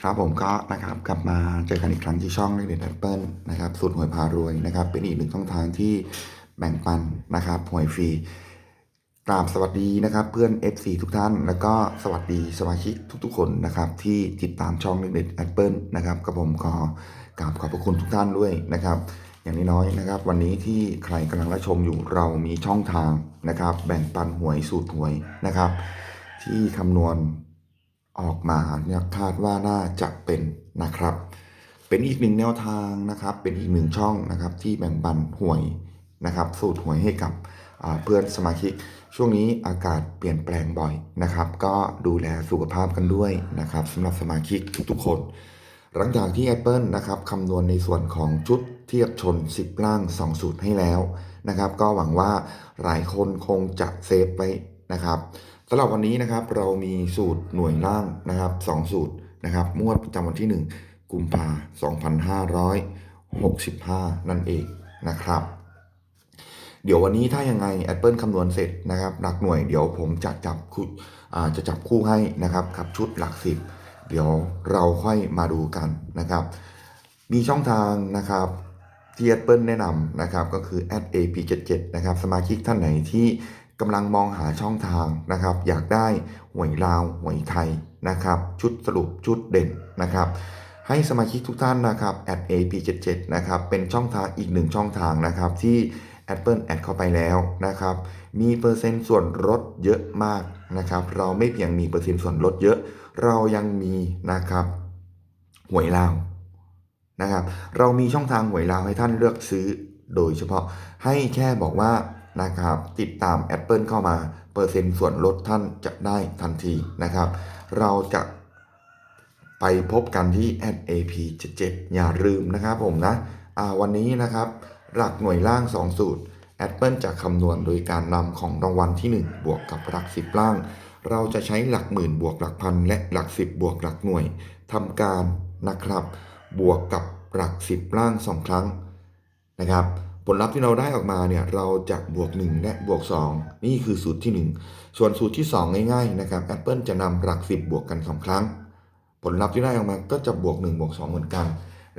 ครับผมก็นะครับกลับมาเจอกันอีกครั้งที่ช่องเล็กๆแอปเปิลนะครับสูตรหวยพารวยนะครับ เป็นอีกหนึ่งช่องทางที่แบ่งปันนะครับหวยฟรีกราบสวัสดีนะครับ เพื่อน FC ทุกท่าน แล้วก็สวัสดีสมาชิกทุกๆ คนนะครับ ที่ติดตามช่องเล็กๆแอปเปิลนะครับกับผมขอกราบขอบพระคุณทุกท่านด้วยนะครับ อย่างน้อยๆนะครับ วันนี้ที่ใครกำลังรับชมอยู่เรามีช่องทางนะครับ แบ่งปันหวยสูตรหวยนะครับ ที่คำนวณ ออกมาเนี่ยคาดว่าน่าจะเป็นนะครับ เป็นอีกหนึ่งแนวทางนะครับ เป็นอีกหนึ่งช่องนะครับ ที่แบ่งปันหวยนะครับ สูตรหวยให้กับเพื่อนสมาชิก ช่วงนี้อากาศเปลี่ยนแปลงบ่อยนะครับ ก็ดูแลสุขภาพกันด้วยนะครับสำหรับสมาชิกทุกๆคน หลังจากที่ Apple นะครับคำนวณในส่วนของชุดเทียบชน 10 ล่าง 2 สูตรให้แล้วนะครับ ก็หวังว่าหลายคนคงจะเซฟไว้นะครับำหรับวันนี้นะครับเรามีสูตรหน่วยล่างนะครับ2สูตรนะครับงวดประจำวันที่ 1 กุมภา2565 นั่นเองนะครับ เดี๋ยววันนี้ถ้ายังไง Apple คำนวณเสร็จนะครับหลักหน่วยเดี๋ยวผมจะจับคู่จะจับคู่ให้นะครับกับชุดหลักสิบเดี๋ยวเราค่อยมาดูกันนะครับ มีช่องทางนะครับที่ Apple แนะนำนะครับก็คือ @ap77 นะครับสมาชิกท่านไหนที่ กำลังมองหาช่องทางนะครับ อยากได้หวยลาวหวยไทยนะครับ ชุดสรุปชุดเด่นนะครับ ให้สมาชิกทุกท่านนะครับ @ap77 นะครับเป็นช่องทางอีกหนึ่งช่องทางนะครับที่ Apple แอดเข้าไปแล้วนะครับ มีเปอร์เซ็นต์ส่วนลดเยอะมากนะครับ เราไม่เพียงมีเปอร์เซ็นต์ส่วนลดเยอะ เรายังมีนะครับหวยลาวนะครับ เรามีช่องทางหวยลาวให้ท่านเลือกซื้อ โดยเฉพาะให้แค่บอกว่า นะครับ ติดตาม Apple เข้ามาเปอร์เซ็นต์ส่วนลดท่านจะได้ทันทีนะครับ เราจะไปพบกันที่ @ap77 อย่าลืมนะครับผมนะวันนี้นะครับ หลักหน่วยล่าง 2 สูตร Apple จะคำนวณโดยการนำของรางวัลที่ 1 บวกกับหลัก 10 ล่าง เราจะใช้หลักหมื่นบวกหลักพันและหลัก 10 บวกหลักหน่วยทำการนะครับ บวกกับหลัก 10 ล่าง 2 ครั้งนะครับ ผลลัพธ์ที่เราได้ออกมาเนี่ยเราจะบวก 1 และบวก 2 นี่คือสูตรที่ 1 ส่วนสูตรที่ 2 ง่ายๆนะครับ Apple จะนำหลัก 10 บวกกัน 2 ครั้ง ผลลัพธ์ที่ได้ออกมาก็จะบวก 1 บวก 2 เหมือนกัน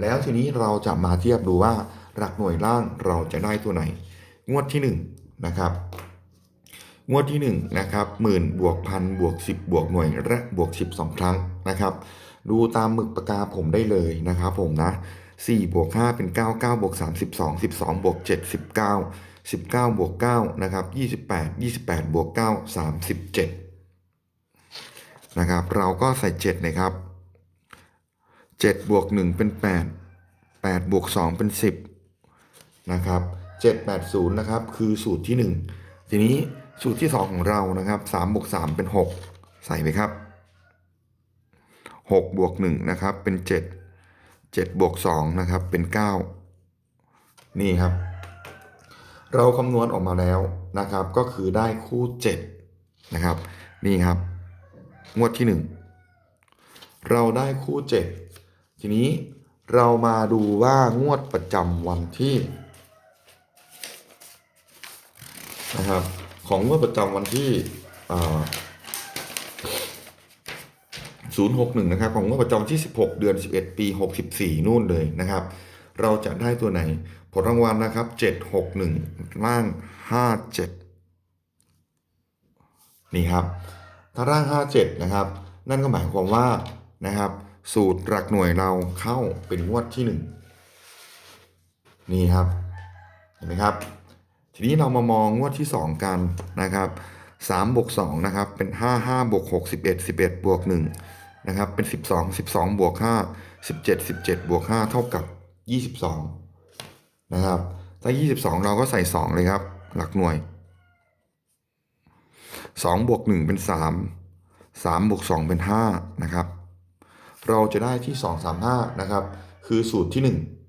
แล้วทีนี้เราจะมาเทียบดูว่าหลักหน่วยล่างเราจะได้ตัวไหน งวดที่ 1 นะครับ งวดที่ 1 นะครับหมื่นบวกพันบวก 10 บวกหน่วยและบวก 10 2 ครั้งนะครับ ดูตามหมึกปากกาผมได้เลยนะครับผมนะ 4บวก5เป็น 9 9บวก3 12 12บวก7 19 19บวก9นะครับ28 28บวก9 37นะครับเราก็ใส่7นะครับ7บวก1เป็น 8 8บวก2เป็น 10นะครับ7 8 0นะครับคือสูตรที่ 1 ทีนี้สูตรที่ 2 ของเรานะครับ3บวก3เป็น 6 ใส่ไปครับ6บวก1นะครับเป็น 7 7บวก2นะครับเป็น 9 นี่ครับ เราคำนวณออกมาแล้วนะครับ ก็คือได้คู่ 7 นะครับ นี่ครับ งวดที่ 1 เราได้คู่ 7 ทีนี้เรามาดูว่างวดประจำวันที่นะครับของงวดประจำวันที่ ศูนย์หกหนึ่งนะครับ ของงวดประจำที่ 16 เดือน 11 ปี 64 นู่นเลยนะครับ เราจะได้ตัวไหน ผลรางวัลนะครับ 761 ล่าง 57 นี่ครับ ถ้าร่าง 57 นะครับ นั่นก็หมายความว่านะครับ สูตรหลักหน่วยเราเข้าเป็นงวดที่ 1 นี่ครับ เห็นไหมครับ ทีนี้เรามามองงวดที่ 2 กันนะครับ3บวก2นะครับ เป็น 5 5บวก6 11 11บวก1 นะครับเป็น 12 12 บวก 5 17 17 บวก 5 เท่ากับ 22 นะครับถ้า 22 เราก็ใส่ 2 เลยครับ หลักหน่วย 2 บวก 1 เป็น 3 3 บวก 2 เป็น 5 นะครับ เราจะได้ที่ 235 นะครับ คือสูตรที่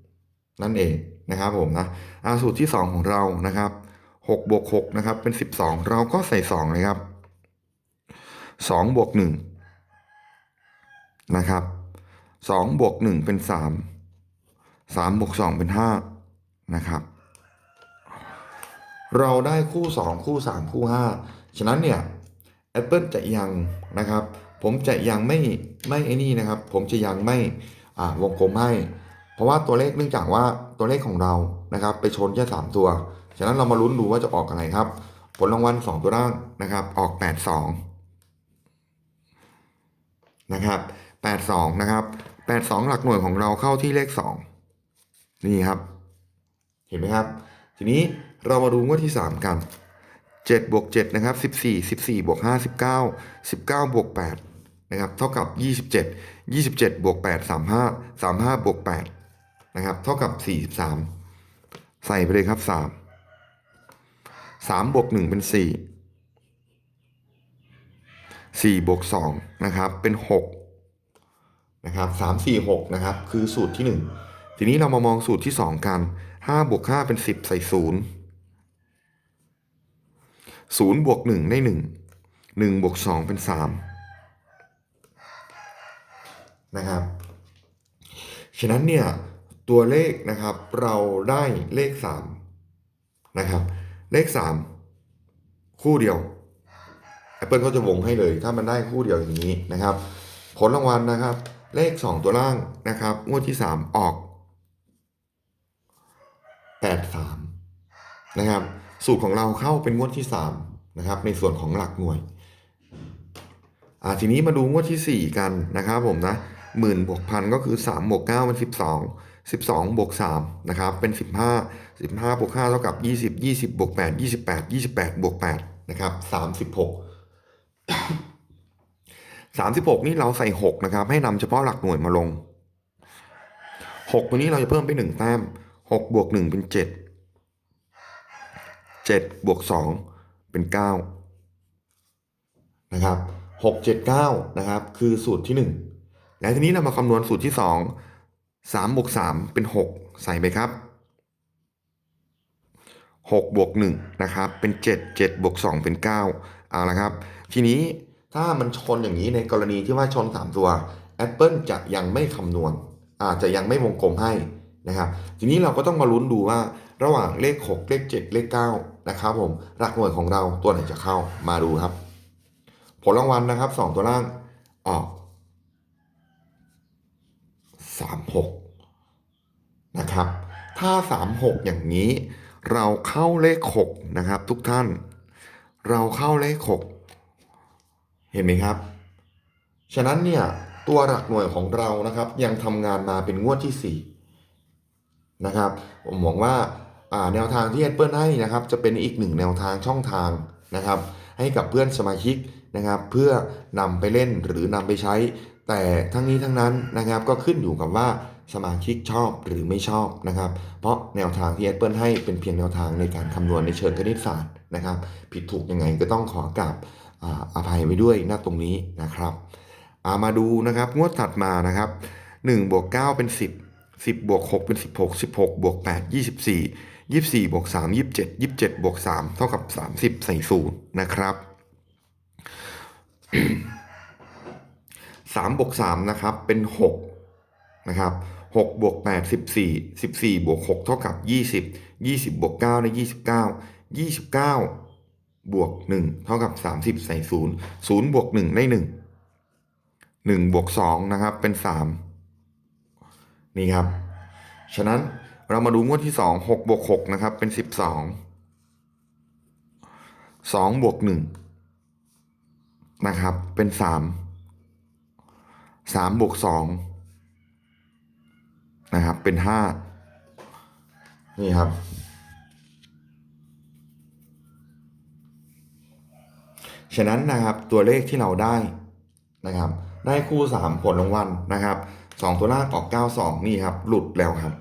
1 นั่นเองนะครับผมนะอาสูตรที่ 2 ของเรานะครับ6บวก6นะครับเป็น 12 เราก็ใส่ 2 เลยครับ2บวก1 นะครับ2บวก1เป็น 3 3บวก2เป็น 5 นะครับ เราได้คู่ 2 คู่ 3 คู่ 5 ฉะนั้นเนี่ย Apple จะยังนะครับ ผมจะยังไม่ไม่ไอ้นี่นะครับ ผมจะยังไม่วงกลมให้ เพราะว่าตัวเลขเนื่องจากว่าตัวเลขของเรานะครับ ไปชนแค่สามตัว ฉะนั้นเรามาลุ้นดูว่าจะออกอะไรครับ ผลรางวัลสองตัวล่างนะครับ ออกแปดสองนะครับ แปดสองนะครับแปดสองหลักหน่วยของเราเข้าที่เลขสองนี่ครับ เห็นไหมครับ ทีนี้เรามาดูงวดที่ 3 กัน7บวก7นะครับ14 14บวก5 19 19บวก8นะครับ เท่ากับ 27 27บวก8 35 35บวก8นะครับ เท่ากับ 43 ใส่ไปเลยครับ 3 3บวก1เป็น 4 4บวก2นะครับ เป็น 6 นะครับสามสี่หกนะครับคือสูตรที่หนึ่งทีนี้เรามามองสูตรที่สองกันห้าบวกห้าเป็นสิบใส่ศูนย์ศูนย์บวกหนึ่งได้หนึ่งหนึ่งบวกสองเป็นสามนะครับ ฉะนั้นเนี่ยตัวเลขนะครับเราได้เลขสามนะครับ เลขสามคู่เดียว Apple ก็จะวงให้เลย ถ้ามันได้คู่เดียวอย่างนี้นะครับ ผลรางวัลนะครับ เลข 2 ตัวล่างนะครับ งวดที่ 3 ออก 83 นะครับ สูตรของเราเข้าเป็นงวดที่ 3 นะครับ ในส่วนของหลักหน่วยอ่าทีนี้มาดูงวดที่ 4 กันนะครับผมนะหมื่นบวกพันก็คือ3บวก9เป็น12 12บวก3นะครับเป็น 15 15บวก5เท่ากับ 20 20บวก8 28 28บวก8นะครับ36 36 นี่เราใส่ 6 นะครับ ให้นำเฉพาะหลักหน่วยมาลง 6 ตัวนี้เราจะเพิ่มไป 1 แต้ม 6 บวก 1 เป็น 7 7 บวก 2 เป็น 9 นะครับ 6 7 9 นะครับ คือสูตรที่ 1 และทีนี้เรามาคำนวณสูตรที่ 2 3 บวก 3 เป็น 6 ใส่ไปครับ 6 บวก 1 นะครับ เป็น 7 7 บวก 2 เป็น 9 เอาละครับ ทีนี้ ถ้ามันชนอย่างนี้ในกรณีที่ว่าชน 3 ตัว Apple จะยังไม่คำนวณ อาจจะยังไม่วงกลมให้นะครับ ทีนี้เราก็ต้องมาลุ้นดูว่าระหว่างเลข 6 เลข 7 เลข 9 นะครับผม หลักหน่วยของเราตัวไหนจะเข้ามาดูครับ ผลรางวัลนะครับ 2 ตัวล่างออก36 นะครับ ถ้า 36 อย่างนี้ เราเข้าเลข 6 นะครับ ทุกท่าน เราเข้าเลข 6 เห็นไหมครับ ฉะนั้นเนี่ยตัวหลักหน่วยของเรานะครับ ยังทำงานมาเป็นงวดที่ 4 นะครับ ผมหวังว่าอ่าแนวทางที่แอดเปิลให้นะครับ จะเป็นอีกหนึ่งแนวทางช่องทางนะครับ ให้กับเพื่อนสมาชิกนะครับ เพื่อนำไปเล่นหรือนำไปใช้ แต่ทั้งนี้ทั้งนั้นนะครับก็ขึ้นอยู่กับว่าสมาชิกชอบหรือไม่ชอบนะครับ เพราะแนวทางที่แอดเปิลให้เป็นเพียงแนวทางในการคำนวณในเชิงคณิตศาสตร์นะครับ ผิดถูกยังไงก็ต้องขอกราบ อภัยไว้ด้วยณตรงนี้นะครับามาดูนะครับงวดถัดมานะครับ1บวก9เป็น 10 10บวก6เป็น 16 16บวก8 24 24บวก3 27 27บวก3เท่ากับ 30 ใส่ศูนย์นะครับ3บวก3นะครับ เป็น6นะครับ6บวก8 14 14บวก6เท่ากับ 20 20บวก9ได้29 29 บวก1เท่ากับ 30 ใส่0 0บวก1ได้ 1 1บวก2นะครับเป็น 3 นี่ครับ ฉะนั้นเรามาดูงวดที่ 2 6บวก6นะครับเป็น 12 2บวก1นะครับเป็น 3 3บวก2นะครับเป็น 5 นี่ครับ ฉะนั้นนะครับตัวเลขที่เราได้นะครับ ได้คู่ 3 ผลรางวัลนะครับ 2 ตัวล่างออก 92 นี่ครับ หลุดแล้วครับ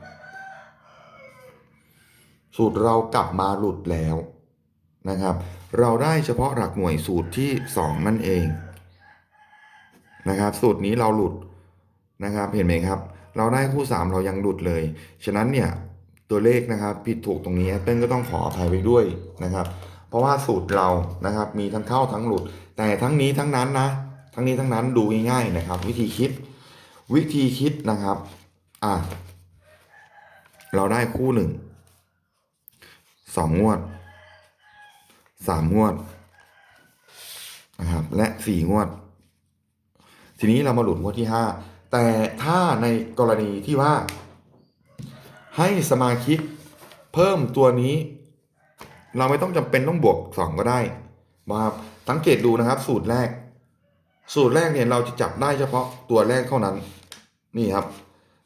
สูตรเรากลับมาหลุดแล้วนะครับ เราได้เฉพาะหลักหน่วยสูตรที่ 2 นั่นเองนะครับ สูตรนี้เราหลุดนะครับ เห็นไหมครับ เราได้คู่ 3 เรายังหลุดเลย ฉะนั้นเนี่ยตัวเลขนะครับ ผิดถูกตรงนี้เต้นก็ต้องขออภัยไว้ด้วยนะครับ ราะว่าสูตรเรานะครับ มีทั้งเข้าทั้งหลุด แต่ทั้งนี้ทั้งนั้นนะ ทั้งนี้ทั้งนั้นดูง่ายๆนะครับ วิธีคิด วิธีคิดนะครับอะเราได้คู่หนึ่งสองงวดสามงวดนะครับและสี่งวด ทีนี้เรามาหลุดงวดที่ห้าแต่ถ้าในกรณีที่ว่า ให้สมาชิกเพิ่มตัวนี้ เราไม่ต้องจำเป็นต้องบวกสองก็ได้นะครับสังเกตดูนะครับ สูตรแรก สูตรแรกเนี่ยเราจะจับได้เฉพาะตัวแรกเท่านั้น นี่ครับ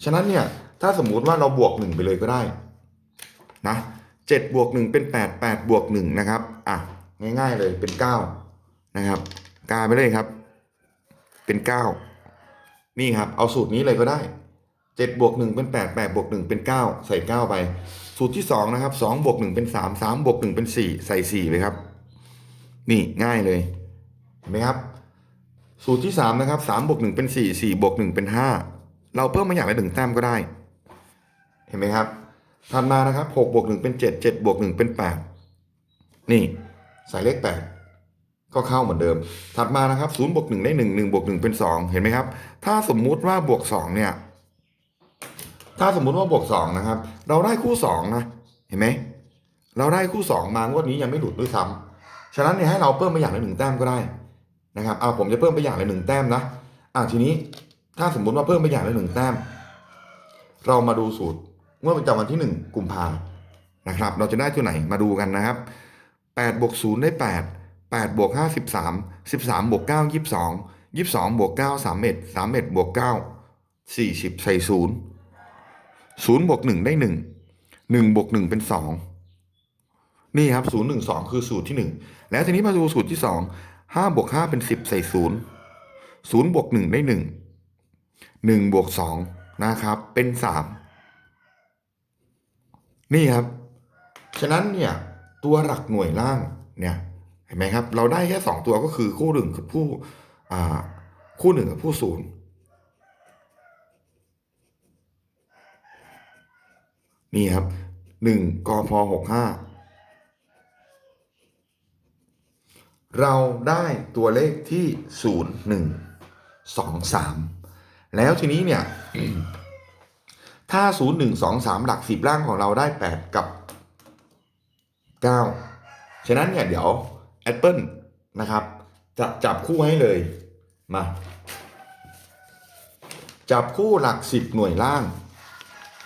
ฉะนั้นเนี่ยถ้าสมมุติว่าเราบวกหนึ่งไปเลยก็ได้นะเจ็ดบวกหนึ่งเป็นแปดแปดบวกหนึ่งนะครับอะง่ายๆเลยเป็นเก้านะครับกาไปเลยครับ เป็นเก้านี่ครับ เอาสูตรนี้เลยก็ได้ เจ็ดบวกหนึ่งเป็นแปดแปดบวกหนึ่งเป็นเก้าใส่เก้าไป สูตรที่สองนะครับสองบวกหนึ่งเป็นสามสามบวกหนึ่งเป็นสี่ใส่สี่ไปครับ นี่ง่ายเลยเห็นไหมครับ สูตรที่สามนะครับสามบวกหนึ่งเป็นสี่สี่บวกหนึ่งเป็นห้าเราเพิ่มมาอย่างละหนึ่งแต้มก็ได้ เห็นไหมครับถัดมานะครับหกบวกหนึ่งเป็นเจ็ดเจ็ดบวกหนึ่งเป็นแปดนี่ใส่เลขแปดก็เข้าเหมือนเดิม ถัดมานะครับศูนย์บวกหนึ่งได้หนึ่งหนึ่งบวกหนึ่งเป็นสองเห็นไหมครับ ถ้าสมมุติว่าบวกสองเนี่ย ถ้าสมมุติว่าบวกสองนะครับ เราได้คู่สองนะ เห็นไหม เราได้คู่สองมางวดนี้ยังไม่หลุดด้วยซ้ำฉะนั้นเนี่ยให้เราเพิ่มไปอย่างละหนึ่งแต้มก็ได้นะครับเอาผมจะเพิ่มไปอย่างละหนึ่งแต้มนะอ่าทีนี้ถ้าสมมุติว่าเพิ่มไปอย่างละหนึ่งแต้ม เรามาดูสูตรเมื่อประจำวันที่หนึ่งกุมภานะครับ เราจะได้ตัวไหนมาดูกันนะครับแปดบวกศูนย์ได้แปดแปดบวกห้าสิบสามสิบสามบวกเก้ายี่สิบสองยี่สองบวกเก้าสามเอ็ดสามเอ็ดบวกเก้าสี่สิบใส่ศูนย์ ศูนย์บวกหนึ่งได้หนึ่งหนึ่งบวกหนึ่งเป็นสองนี่ครับศูนย์หนึ่งสองคือสูตรที่หนึ่งแล้วทีนี้มาดูสูตรที่สองห้าบวกห้าเป็นสิบใส่ศูนย์ศูนย์บวกหนึ่งได้หนึ่งหนึ่งบวกสองนะครับ เป็นสามนี่ครับ ฉะนั้นเนี่ยตัวหลักหน่วยล่างเนี่ยเห็นไหมครับ เราได้แค่สองตัวก็คือคู่หนึ่งกับผู้อ่าคู่หนึ่งกับผู้ศูนย์ นี่ครับหนึ่งกพหกห้าเราได้ตัวเลขที่ศูนย์หนึ่งสองสามแล้วทีนี้เนี่ย ถ้า0 1 2 3หลัก10ล่างของเราได้8กับ9ฉะนั้นเนี่ยเดี๋ยว Apple นะครับ จะจับคู่ให้เลยมา จับคู่หลัก10หน่วยล่าง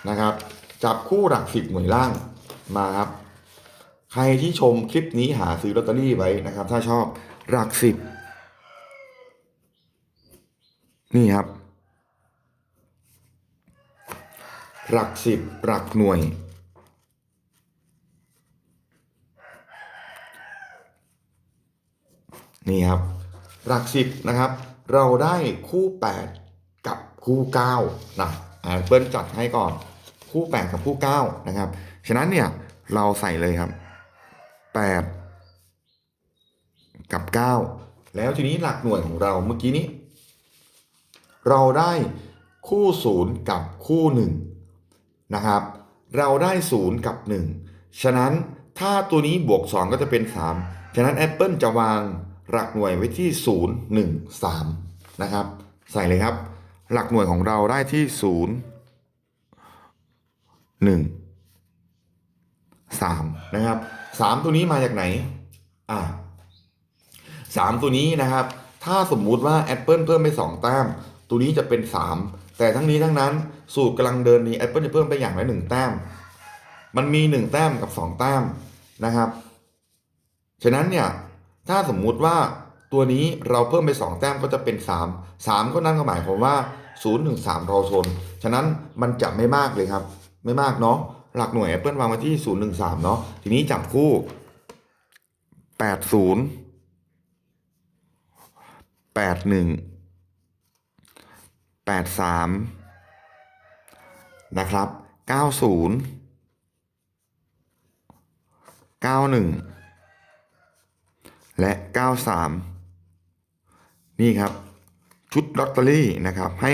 นะครับ จับคู่หลัก10หน่วยล่างมาครับ ใครที่ชมคลิปนี้หาซื้อลอตเตอรี่ไว้นะครับ ถ้าชอบหลัก10นี่ครับ หลักสิบหลักหน่วย นี่ครับ หลักสิบนะครับ เราได้คู่แปดกับคู่เก้านะอ่าเปิ้ลจัดให้ก่อน คู่แปดกับคู่เก้านะครับ ฉะนั้นเนี่ยเราใส่เลยครับแปดกับเก้าแล้วทีนี้หลักหน่วยของเราเมื่อกี้นี้ เราได้คู่ศูนย์กับคู่หนึ่งนะครับ เราได้ 0 กับ 1 ฉะนั้นถ้าตัวนี้บวก 2 ก็จะเป็น 3 ฉะนั้น Apple จะวางหลักหน่วยไว้ที่ 0 1 3 นะครับ ใส่เลยครับ หลักหน่วยของเราได้ที่ 0 1 3นะครับ3ตัวนี้มาจากไหน อ่า3ตัวนี้นะครับ ถ้าสมมุติว่า Apple เพิ่มไป2แต้ม ตัวนี้จะเป็น3แต่ทั้งนี้ทั้งนั้นสูตรกำลังเดินนี้ Apple จะเพิ่มไปอย่างละ1แต้ม มันมี1แต้มกับ2แต้มนะครับ ฉะนั้นเนี่ย ถ้าสมมุติว่าตัวนี้เราเพิ่มไป2แต้มก็จะเป็น3 3ก็นั่นก็หมายความว่า0 1 3เราชน ฉะนั้นมันจะไม่มากเลยครับ ไม่มากเนาะหลักหน่วย Apple วางมาที่ 0 1 3 เนาะทีนี้จับคู่ 80แปดหนึ่งแปดสามนะครับเก้าศูนย์เก้าหนึ่งและเก้าสามนี่ครับชุดลอตเตอรี่นะครับให้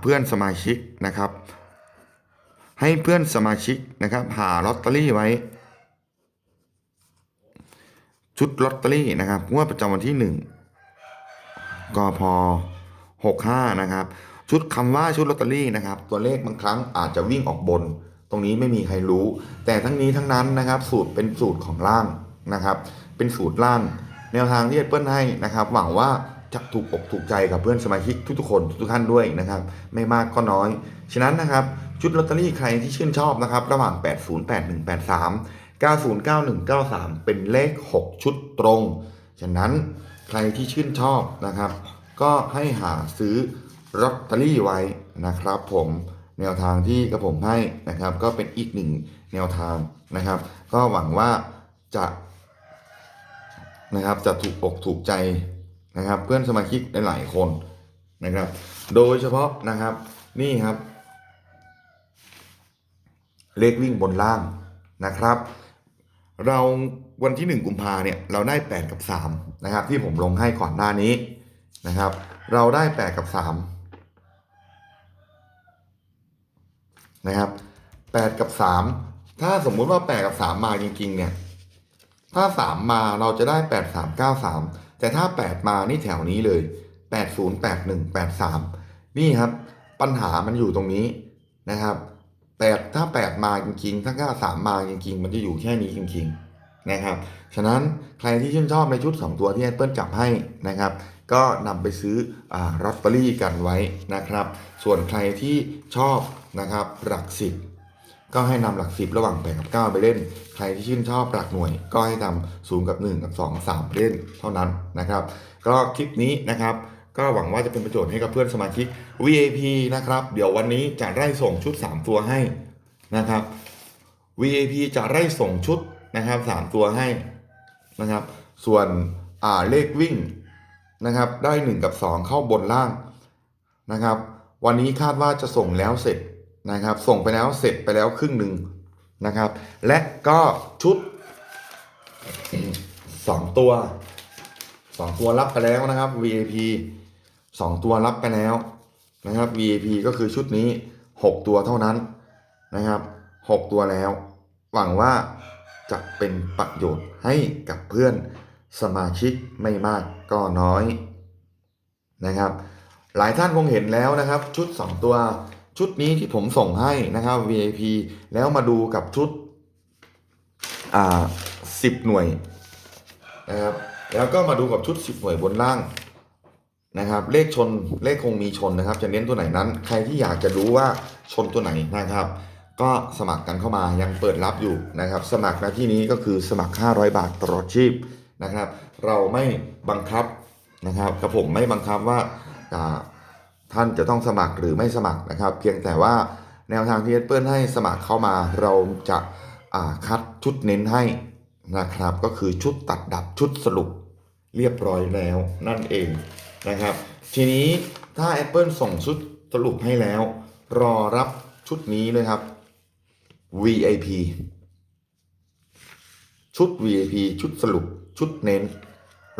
เพื่อนสมาชิกนะครับ ให้เพื่อนสมาชิกนะครับหาลอตเตอรี่ไว้ ชุดลอตเตอรี่นะครับงวดประจำวันที่หนึ่งกพ65นะครับ ชุดคำว่าชุดลอตเตอรี่นะครับ ตัวเลขบางครั้งอาจจะวิ่งออกบน ตรงนี้ไม่มีใครรู้ แต่ทั้งนี้ทั้งนั้นนะครับ สูตรเป็นสูตรของล่างนะครับ เป็นสูตรล่าง แนวทางที่เปิ้ลให้นะครับ หวังว่า จะถูกอกถูกใจกับเพื่อนสมาชิกทุกๆคนทุกๆท่านด้วยนะครับ ไม่มากก็น้อย ฉะนั้นนะครับชุดลอตเตอรี่ใครที่ชื่นชอบนะครับ ระหว่าง 808183 909193 เป็นเลข 6 ชุดตรง ฉะนั้นใครที่ชื่นชอบนะครับ ก็ให้หาซื้อลอตเตอรี่ไว้นะครับผมแนวทางที่กระผมให้นะครับ ก็เป็นอีกหนึ่งแนวทางนะครับ ก็หวังว่าจะนะครับจะถูกอกถูกใจ นะครับ เพื่อนสมาชิกหลายๆคนนะครับ โดยเฉพาะนะครับนี่ครับ เลขวิ่งบนล่างนะครับ เราวันที่ 1 กุมภาเนี่ยเราได้ 8 กับ3นะครับ ที่ผมลงให้ก่อนหน้านี้นะครับ เราได้ 8 กับ 3 นะครับ 8 กับ 3 ถ้าสมมุติว่า 8 กับ 3 มาจริง ๆ เนี่ย ถ้า 3 มาเราจะได้ 8 3 9 3 แต่ถ้า 8 มานี่แถวนี้เลย 8 0 8 1 8 3 นี่ครับ ปัญหามันอยู่ตรงนี้นะครับ8ถ้า 8 มาจริงๆ ถ้า 9 3 มาจริงๆ มันจะอยู่แค่นี้จริงๆนะครับ ฉะนั้นใครที่ชื่นชอบในชุด 2 ตัวที่แอปเปิลจับให้นะครับ ก็นำไปซื้ออ่าลอตเตอรี่กันไว้นะครับ ส่วนใครที่ชอบนะครับหลักสิบ ก็ให้นำหลักสิบระหว่าง8กับ 9 ไปเล่น ใครที่ชื่นชอบหลักหน่วย ก็ให้นำ0กับ 1 กับ 2 3 เล่นเท่านั้นนะครับ ก็คลิปนี้นะครับ ก็หวังว่าจะเป็นประโยชน์ให้กับเพื่อนสมาชิก VIP นะครับ เดี๋ยววันนี้จะได้ส่งชุด 3 ตัวให้นะครับ VIP จะได้ส่งชุดนะครับ 3 ตัวให้นะครับ ส่วนอ่าเลขวิ่งนะครับได้ 1 กับ 2 เข้าบนล่างนะครับ วันนี้คาดว่าจะส่งแล้วเสร็จ นะครับ ส่งไปแล้วเสร็จไปแล้วครึ่งหนึ่งนะครับ และก็ชุด 2 ตัว 2 ตัวรับไปแล้วนะครับ VIP 2 ตัวรับไปแล้วนะครับ VIP ก็คือชุดนี้ 6 ตัวเท่านั้นนะครับ 6 ตัวแล้ว หวังว่าจะเป็นประโยชน์ให้กับเพื่อนสมาชิกไม่มากก็น้อยนะครับ หลายท่านคงเห็นแล้วนะครับ ชุด 2 ตัว ชุดนี้ที่ผมส่งให้นะครับ VIP แล้วมาดูกับชุด อ่า10หน่วยนะครับ แล้วก็มาดูกับชุด10หน่วยบนล่างนะครับ เลขชนเลขคงมีชนนะครับ จะเน้นตัวไหนนั้น ใครที่อยากจะรู้ว่าชนตัวไหนนะครับ ก็สมัครกันเข้ามายังเปิดรับอยู่นะครับ สมัครในที่นี้ก็คือสมัคร 500 บาทตลอดชีพนะครับ เราไม่บังคับนะครับกับผมไม่บังคับว่าอ่า ท่านจะต้องสมัครหรือไม่สมัครนะครับ เพียงแต่ว่าแนวทางที่เอสเปิลให้สมัครเข้ามาเราจะาคัดชุดเน้นให้นะครับ ก็คือชุดตัดดับชุดสรุปเรียบร้อยแล้วนั่นเองนะครับ ทีนี้ถ้า Apple ส่งชุดสรุปให้แล้ว รอรับชุดนี้เลยครับ VIP ชุด VIP ชุดสรุปชุดเน้น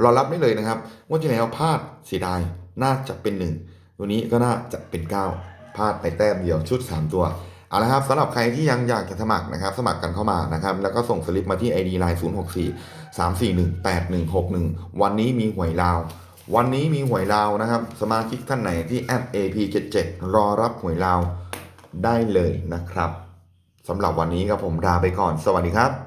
รอรับได้เลยนะครับว่าที่แล้วพลาดเสียดายน่าจะเป็นหนึ่ง ตัวนี้ก็น่าจะเป็น 9พลาดไปแต้มเดียวชุด 3 ตัวเอาละครับสำหรับใครที่ยังอยากจะสมัครนะครับ สมัครกันเข้ามานะครับ แล้วก็ส่งสลิปมาที่ ID Line 064 341 8161 วันนี้มีหวยลาว วันนี้มีหวยลาวนะครับ สมาชิกท่านไหนที่แอด AP77 รอรับหวยลาวได้เลยนะครับสำหรับวันนี้ครับผมลาไปก่อน สวัสดีครับ